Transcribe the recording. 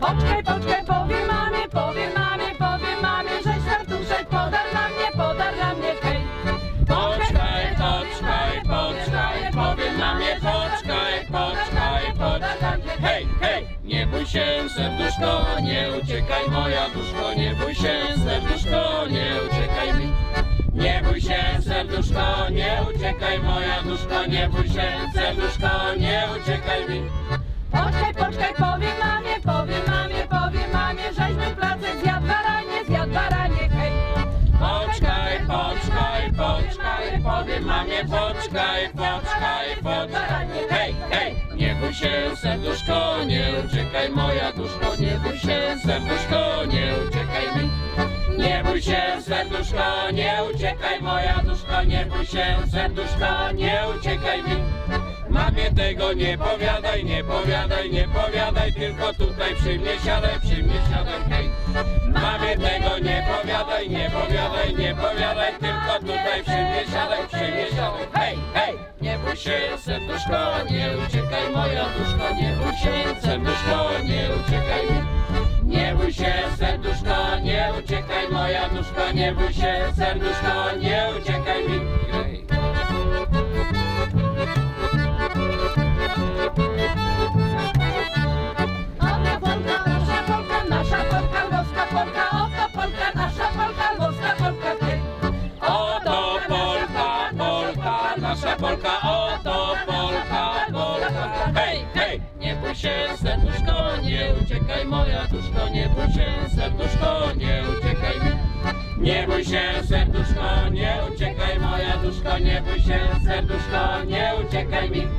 Poczekaj, poczekaj, powiem mamie, powiem mamie, powiem mamie, że serduszek podar na mnie, podar na mnie, hej. Poczekaj, poczekaj, poczekaj, powiem mamie, poczekaj, poczekaj, poczekaj. Hej, hej, nie bój się, serduszko, nie uciekaj, moja duszko, nie bój się, serduszko, serduszko, nie uciekaj, moja duszko, nie bój się, serduszko, nie uciekaj mi. Poczekaj, poczekaj, powiem mamie, powiem mamie, powiem mamie, żeśmy placek zjadł baranie, zjadł baranie, hej. Poczekaj, poczekaj, poczekaj, powiem mamie, poczekaj, poczekaj, poczekaj. Hej, hej, nie bój się, serduszko, nie uciekaj, moja duszko, nie bój się, serduszko, nie uciekaj mi. Bój się, serduszko, nie uciekaj, moja duszko, nie bój się, serduszko, nie uciekaj mi. Mamie tego nie powiadaj, nie powiadaj, nie powiadaj, tylko tutaj przy mnie siadaj, przy mnie siadaj, hej. Mamie tego nie powiadaj, nie powiadaj, nie powiadaj, tylko tutaj przy mnie siadaj, przy mnie siadaj, hej, hej. Nie bój się, serduszko, nie uciekaj, moja duszko, nie bój się, serduszko, nie uciekaj mi. Nie bój się, serduszko, moja duszko, nie bój się, serduszko, nie uciekaj mi. Hej. Polka, nasza Polka, nasza Polka, włoska Polka, oto Polka, nasza Polka, włoska Polka, hej. Oto Polka, Polka, nasza Polka, oto Polka, Polka. Hej, hej, nie bój się, serduszko, nie uciekaj, moja duszko, nie bój się, serduszko, nie uciekaj. Nie bój się, serduszko, nie uciekaj, moja duszko, nie bój się, serduszko, nie uciekaj mi.